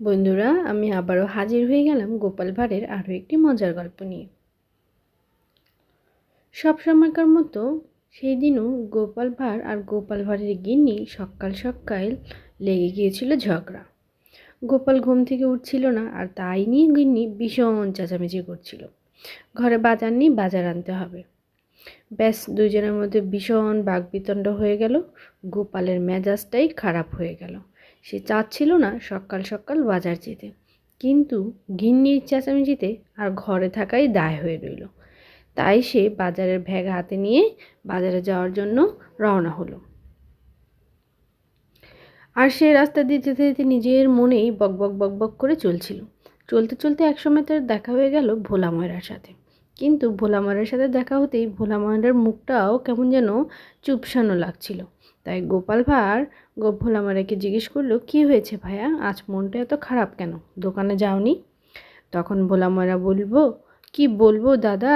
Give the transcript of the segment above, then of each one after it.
বন্ধুরা, আমি আবারও হাজির হয়ে গেলাম গোপাল ভাঁড়ের আরও একটি মজার গল্প নিয়ে। সব সময়কার মতো সেই দিনও গোপাল ভাঁড় আর গোপাল ভাঁড়ের গিন্নি সকাল সকাল লেগে গিয়েছিল ঝগড়া। গোপাল ঘুম থেকে উঠছিল না আর তাই নিয়ে গিন্নি ভীষণ চেঁচামেচি করছিল। ঘরে বাজার নিয়ে বাজার আনতে হবে। ব্যাস, দুজনের মধ্যে ভীষণ বাগবিতণ্ড হয়ে গেল। গোপালের মেজাজটাই খারাপ হয়ে গেল। সে চাচ্ছিল না সকাল সকাল বাজার যেতে। কিন্তু গিন্নির চেঁচামেচিতে আর ঘরে থাকাই দায় হয়ে রইল। তাই সে বাজারের ভ্যাগ হাতে নিয়ে বাজারে যাওয়ার জন্য রওনা হলো। আর সে রাস্তা দিয়ে যেতে যেতে নিজের মনেই বকবক বকবক করে চলছিল। চলতে চলতে একসময় তার দেখা হয়ে গেল ভোলা ময়রার সাথে। কিন্তু ভোলা ময়রার সাথে দেখা হতেই ভোলা ময়রার মুখটাও কেমন যেন চুপসানো লাগছিল। তাই গোপাল ভাঁড় ভোলা ময়রাকে জিজ্ঞেস করল, কী হয়েছে ভাইয়া? আজ মনটা এত খারাপ কেন? দোকানে যাওনি? তখন ভোলা ময়রা বলব, কি বলব দাদা?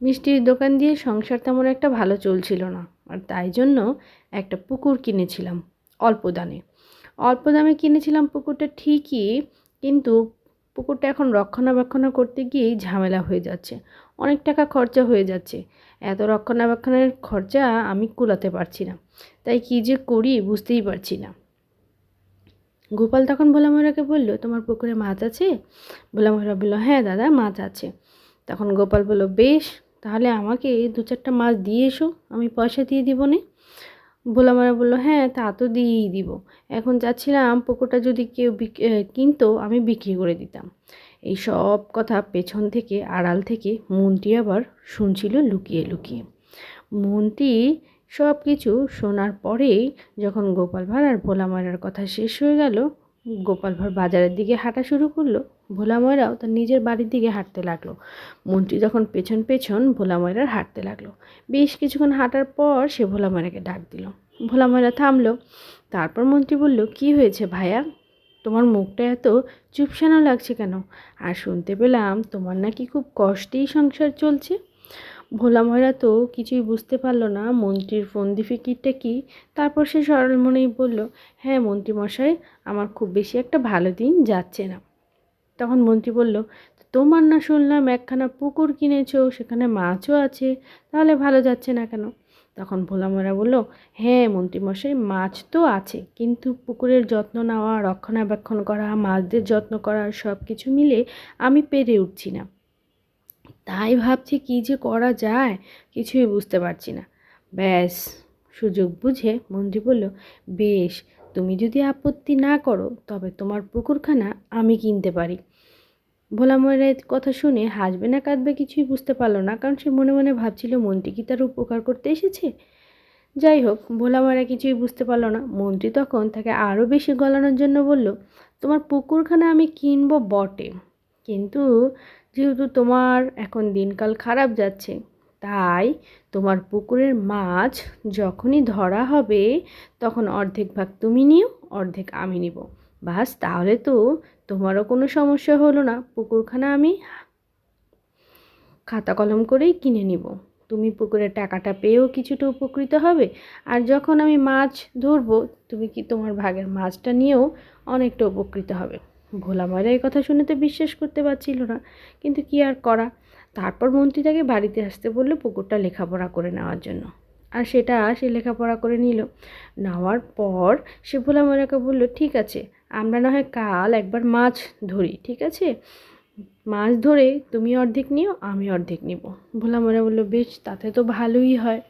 মিষ্টির দোকান দিয়ে সংসার তেমন একটা ভালো চলছিল না। আর তাই জন্য একটা পুকুর কিনেছিলাম অল্প দামে। অল্প দামে কিনেছিলাম পুকুরটা ঠিকই, কিন্তু পুকুরটা এখন রক্ষণাবেক্ষণ করতে গিয়েই ঝামেলা হয়ে যাচ্ছে। অনেক টাকা খরচা হয়ে যাচ্ছে। এত রক্ষণাবেক্ষণের খরচা আমি কুলাতে পারছি না। তাই কী যে করি বুঝতেই পারছি না। গোপাল তখন ভোলা ময়রাকে বলল, তোমার পুকুরে মাছ আছে? ভোলা ময়রা বলল হ্যাঁ দাদা, মাছ আছে। তখন গোপাল বলল, বেশ, তাহলে আমাকে দু চারটা মাছ দিয়ে এসো, আমি পয়সা দিয়ে দিব নে। ভোলামারা বলল হ্যাঁ তা তো দিয়েই দিব। এখন যাচ্ছিলাম পোকোটা যদি কেউ কিনতো, আমি বিক্রি করে দিতাম। এই সব কথা পেছন থেকে, আড়াল থেকে মন্ত্রী আবার শুনছিল লুকিয়ে লুকিয়ে। মন্ত্রী সব কিছু শোনার পরেই যখন গোপাল ভাঁড় আর ভোলা ময়রার কথা শেষ হয়ে গেল, গোপাল ভাঁড় বাজারের দিকে হাঁটা শুরু করল। ভোলা ময়রাও তার নিজের বাড়ির দিকে হাঁটতে লাগল। মন্ত্রী যখন পেছন পেছন ভোলা ময়রার হাঁটতে লাগল, বেশ কিছুক্ষণ হাঁটার পর সে ভোলা ময়রাকে ডাক দিল। ভোলা ময়রা থামলো। তারপর মন্ত্রী বলল, কি হয়েছে ভাইয়া তোমার মুখটা এত চুপসানো লাগছে কেন? আর শুনতে পেলাম তোমার নাকি খুব কষ্টেই সংসার চলছে। ভোলা ময়রা তো কিছুই বুঝতে পারল না মন্ত্রীর ফন্দি ফিকিরটা কী। তারপর সে সরল মনেই বলল হ্যাঁ মন্ত্রীমশাই আমার খুব বেশি একটা ভালো দিন যাচ্ছে না। তখন মন্ত্রী বলল, তোমার না শুনলাম একখানা পুকুর কিনেছো, সেখানে মাছও আছে, তাহলে ভালো যাচ্ছে না কেন? তখন ভোলামোরা বলল হ্যাঁ মন্ত্রীমশাই, মাছ তো আছে, কিন্তু পুকুরের যত্ন নেওয়া, রক্ষণাবেক্ষণ করা, মাছদের যত্ন করা সব কিছু মিলে আমি পেরে উঠছি না। তাই ভাবছি কী যে করা যায়, কিছুই বুঝতে পারছি না। ব্যাস, সুযোগ বুঝে মন্ত্রী বলল, বেশ, তুমি যদি আপত্তি না করো, তবে তোমার পুকুরখানা আমি কিনতে পারি। ভোলা ময়রার কথা শুনে হাসবে না, কাঁদবে কিছুই বুঝতে পারল না, কারণ সে মনে মনে ভাবছিল, মন্ত্রী কি তার উপকার করতে এসেছে? যাই হোক ভোলা ময়রা কিছুই বুঝতে পারল না। মন্ত্রী তখন তাকে আরও বেশি গলানোর জন্য বলল, তোমার পুকুরখানা আমি কিনবো বটে, কিন্তু যেহেতু তোমার এখন দিনকাল খারাপ যাচ্ছে, তাই তোমার পুকুরের মাছ যখনই ধরা হবে, তখন অর্ধেক ভাগ তুমি নিও, অর্ধেক আমি নিব। বাস, তাহলে তো তোমারও কোনো সমস্যা হলো না। পুকুরখানা আমি খাতা কলম করেই কিনে নিব। তুমি পুকুরের টাকাটা পেয়েও কিছুটা উপকৃত হবে। আর যখন আমি মাছ ধরবো, তুমি কি তোমার ভাগের মাছটা নিয়েও অনেকটা উপকৃত হবে। ভোলা ময়রা এই কথা শুনে তো বিশ্বাস করতে পারছিল না। কিন্তু কি আর করা? তারপর মন্ত্রী তাকে বাড়িতে আসতে বলল পুকুরটা লেখাপড়া করে নেওয়ার জন্য। আর সেটা সে লেখাপড়া করে নিল। নেওয়ার পর সে ভোলা ময়রাকে বলল, ঠিক আছে আমরা না হয় কাল একবার মাছ ধরি, ঠিক আছে? মাছ ধরে তুমি অর্ধেক নিও, আমি অর্ধেক নিব। ভোলা ময়রা বলল, বেশ, তাতে তো ভালোই হয়।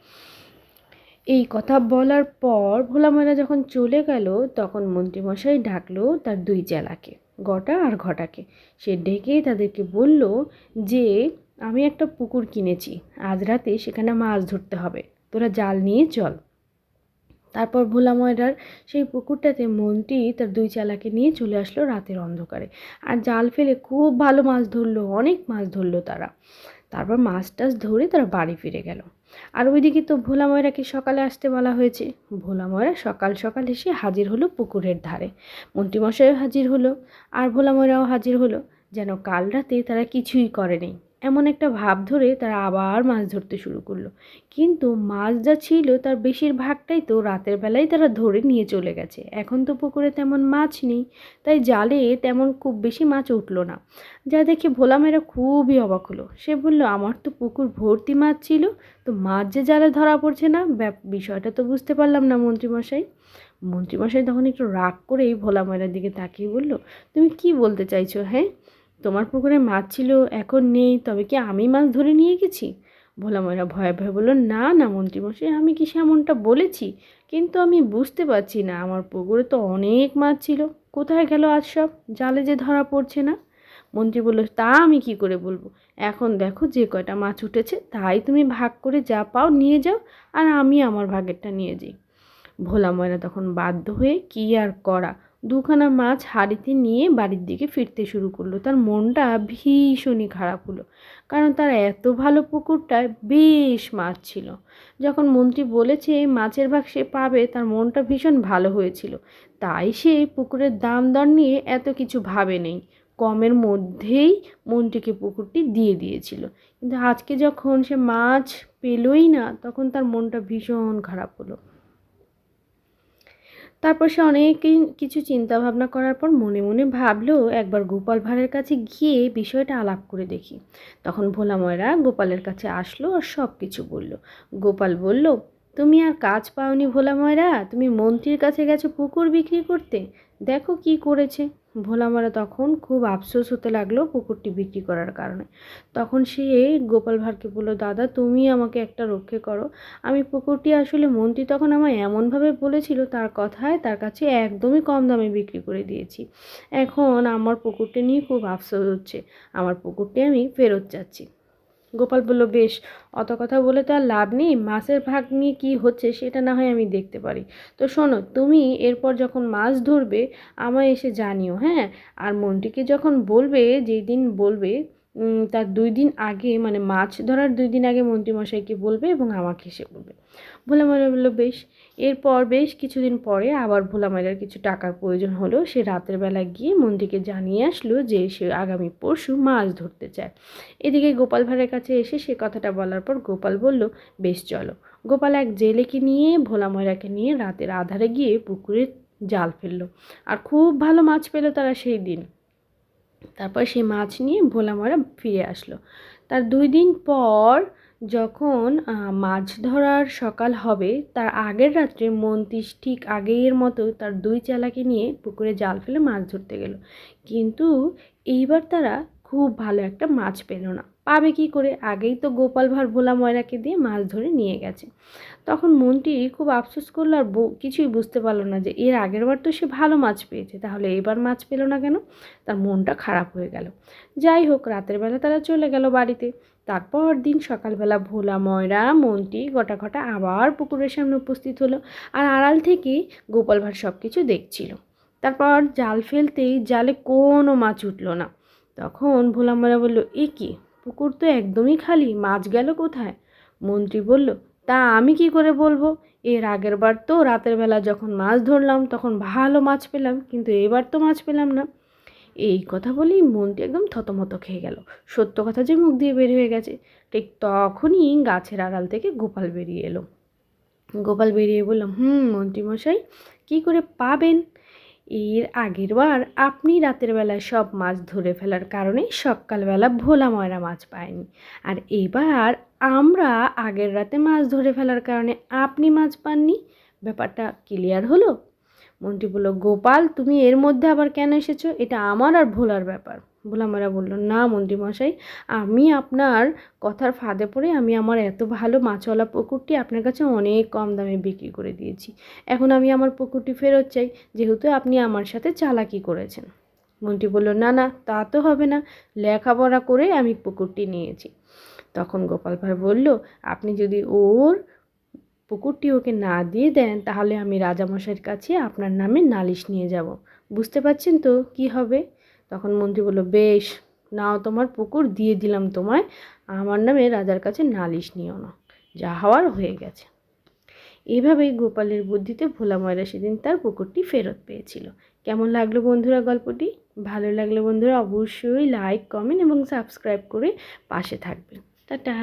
এই কথা বলার পর ভোলা ময়রা যখন চলে গেল, তখন মন্ত্রীমশাই ডাকলো তার দুই চেলাকে গটা আর ঘটাকে। সে ডেকে তাদেরকে বলল যে, আমি একটা পুকুর কিনেছি, আজ রাতে সেখানে মাছ ধরতে হবে। তোরা জাল নিয়ে চল। তারপর ভোলা ময়রার সেই পুকুরটাতে মন্ত্রী তার দুই চালাকে নিয়ে চলে আসলো রাতের অন্ধকারে। আর জাল ফেলে খুব ভালো মাছ ধরলো, অনেক মাছ ধরলো তারা। তারপর মাছ টাছ ধরে তারা বাড়ি ফিরে গেল। আর ওইদিকে তো ভোলা ময়রাকে সকালে আসতে বলা হয়েছে। ভোলা ময়রা সকাল সকাল এসে হাজির হলো পুকুরের ধারে। মন্ত্রীমশাইও হাজির হলো, আর ভোলা ময়রাও হাজির হলো। যেন কাল রাতে তারা কিছুই করেনি। এমন একটা ভাব ধরে তারা আবার মাছ ধরতে শুরু করল। কিন্তু মাছ যা ছিল তার বেশিরভাগটাই তো রাতের বেলায় তারা ধরে নিয়ে চলে গেছে। এখন তো পুকুরে তেমন মাছ নেই, তাই জালে তেমন খুব বেশি মাছ উঠল না। যা দেখে ভোলা মেয়েরা খুবই অবাক হলো। সে বলল, আমার তো পুকুর ভর্তি মাছ ছিল, তো মাছ যে জালে ধরা পড়ছে না? বিষয়টা তো বুঝতে পারলাম না মন্ত্রীমশাই। মন্ত্রীমশাই তখন একটু রাগ করেই ভোলা ময়রার দিকে তাকিয়ে বলল, তুমি কি বলতে চাইছো হ্যাঁ? তোমার পুকুরে মাছ ছিল, এখন নেই, তবে কি আমি মাছ ধরে নিয়ে গেছি? ভোলা ময়রা ভয়ে ভয়ে বলল, না না মন্ত্রীমশাই আমি কি সেমনটা বলেছি? কিন্তু আমি বুঝতে পারছি না, আমার পুকুরে তো অনেক মাছ ছিল। কোথায় গেল আজ সব? জালে যে ধরা পড়ছে না? মন্ত্রী বলল, তা আমি কি করে বলব? এখন দেখো যে কয়টা মাছ উঠেছে, তাই তুমি ভাগ করে যা পাও নিয়ে যাও, আর আমি আমার ভাগেরটা নিয়ে যাই। ভোলা ময়রা তখন বাধ্য হয়ে কি আর করা? দুখানা মাছ হাড়িতে নিয়ে বাড়ির দিকে ফিরতে শুরু করল। তার মনটা ভীষণই খারাপ হলো, কারণ তার এত ভালো পুকুরটায় বেশ মাছ ছিল। যখন মন্ত্রী বলেছে মাছের ভাগ সে পাবে, তার মনটা ভীষণ ভালো হয়েছিল। তাই সে পুকুরের দাম দর নিয়ে এত কিছু ভাবে নেই। কমের মধ্যেই মন্ত্রীকে পুকুরটি দিয়ে দিয়েছিল। কিন্তু আজকে যখন সে মাছ পেলই না, তখন তার মনটা ভীষণ খারাপ হলো। তারপর সে অনেক কিছু চিন্তা ভাবনা করার পর মনে মনে ভাবলো, একবার গোপাল ভাঁড়ের কাছে গিয়ে বিষয়টা আলাপ করে দেখি। তখন ভোলা ময়রা গোপালের কাছে আসলো আর সব কিছু বলল। গোপাল বলল, তুমি আর কাজ পাওনি ভোলা ময়রা? তুমি মন্ত্রীর কাছে গেছো পুকুর বিক্রি করতে? দেখো কি করেছে। ভোলা মারা তখন খুব আফসোস হতে লাগল পুকুরটি বিক্রি করার কারণে। তখন সে গোপাল ভাঁড়কে বলল, দাদা, তুমি আমাকে একটা রক্ষে করো। আমি পুকুরটি আসলে মন্ত্রী তখন আমায় এমনভাবে বলেছিল, তার কথায় তার কাছে একদমই কম দামে বিক্রি করে দিয়েছি। এখন আমার পুকুরটি নিয়ে খুব আফসোস হচ্ছে। আমার পুকুরটি আমি ফেরত চাচ্ছি। গোপাল বলল, বেশ, অত কথা বলে তো আর লাভ নেই, মাছের ভাগ নিয়ে কী হচ্ছে সেটা না হয় আমি দেখতে পারি। তো শোনো, তুমি এরপর যখন মাছ ধরবে, আমায় এসে জানিও হ্যাঁ? আর মন্ত্রীকে যখন বলবে, যেই দিন বলবে তার দুই দিন আগে মানে মাছ ধরার দুই দিন আগে মন্ত্রীমশাইকে বলবে এবং আমাকে এসে বলবে। ভোলা ময়রা বলল, বেশ। এরপর বেশ কিছুদিন পরে আবার ভোলা ময়রার কিছু টাকার প্রয়োজন হলো সে রাতের বেলা গিয়ে মন্ত্রীকে জানিয়ে আসলো যে সে আগামী পরশু মাছ ধরতে চায়। এদিকে গোপাল ভাঁড়ের কাছে এসে সে কথাটা বলার পর গোপাল বলল, বেশ, চলো। গোপাল এক জেলেকে নিয়ে ভোলা ময়রাকে নিয়ে রাতের আধারে গিয়ে পুকুরে জাল ফেলল। আর খুব ভালো মাছ পেল তারা সেই দিন। তারপর সেই মাছ নিয়ে ভোলা মরা ফিরে আসলো। তার দুই দিন পর যখন মাছ ধরার সকাল হবে, তার আগের রাত্রে মন্ত্রিস ঠিক আগের মতো তার দুই চালাকে নিয়ে পুকুরে জাল ফেলে মাছ ধরতে গেল। কিন্তু এইবার তারা খুব ভালো একটা মাছ পেল না। পাবে কি করে? আগেই তো গোপাল ভাঁড় ভোলা ময়রাকে দিয়ে মাছ ধরে নিয়ে গেছে। তখন মন্ত্রী খুব আফসোস করল আর কিছুই বুঝতে পারল না যে এর আগের বার তো সে ভালো মাছ পেয়েছে, তাহলে এবার মাছ পেল না কেন? তার মনটা খারাপ হয়ে গেল। যাই হোক, রাতের বেলা তারা চলে গেল বাড়িতে। তারপর দিন সকালবেলা ভোলা ময়রা মন্ত্রী গোটা ঘটা আবার পুকুরের সামনে উপস্থিত হলো আর আড়াল থেকে গোপাল ভাঁড় সব কিছু দেখছিল। তারপর জাল ফেলতেই জালে কোনো মাছ উঠল না। তখন ভোলা ময়রা বলল, এ কি? পুকুর তো একদমই খালি, মাছ গেল কোথায়? মন্ত্রী বলল, তা আমি কি করে বলব? এর আগের বার তো রাতের বেলা যখন মাছ ধরলাম তখন ভালো মাছ পেলাম, কিন্তু এবার তো মাছ পেলাম না। এই কথা বলেই মন্ত্রী একদম থতমত খেয়ে গেল। সত্য কথা যে মুখ দিয়ে বের হয়ে গেছে, ঠিক তখনই গাছের আড়াল থেকে গোপাল বেরিয়ে এলো। গোপাল বেরিয়ে বললাম হুম, মন্ত্রীমশাই, কী করে পাবেন? এর আগের বার আপনি রাতের বেলায় সব মাছ ধরে ফেলার কারণে সকালবেলা ভোলা ময়রা মাছ পায়নি। আর এবার আমরা আগের রাতে মাছ ধরে ফেলার কারণে আপনি মাছ পাননি? ব্যাপারটা ক্লিয়ার হলো? মন্ত্রী বলল, গোপাল, তুমি এর মধ্যে আবার কেন এসেছ? এটা আমার আর ভোলার ব্যাপার। ভোলামারা বলল, না মন্ত্রীমশাই আমি আপনার কথার ফাঁদে পড়ে আমি আমার এত ভালো মাছওয়ালা পুকুরটি আপনার কাছে অনেক কম দামে বিক্রি করে দিয়েছি। এখন আমি আমার পুকুরটি ফেরত চাই, যেহেতু আপনি আমার সাথে চালাকি করেছেন। মন্ত্রী বলল, না না, তা তো হবে না। লেখাপড়া করে আমি পুকুরটি নিয়েছি। তখন গোপাল ভাঁড় বলল, আপনি যদি ওর পুকুরটি ওকে না দিয়ে দেন, তাহলে আমি রাজামশাইয়ের কাছে আপনার নামে নালিশ নিয়ে যাব। বুঝতে পারছেন তো কি হবে? তখন মন্ত্রী বলল, বেশ, নাও তোমার পুকুর, দিয়ে দিলাম তোমায়। আমার নামে রাজার কাছে নালিশ নিও না। যা হওয়ার হয়ে গেছে। এভাবেই গোপালের বুদ্ধিতে ভোলা ময়রা সেদিন তার পুকুরটি ফেরত পেয়েছিল। কেমন লাগল বন্ধুরা গল্পটি? ভালো লাগলে বন্ধুরা অবশ্যই লাইক কমেন্ট এবং সাবস্ক্রাইব করে পাশে থাকবে টাটা!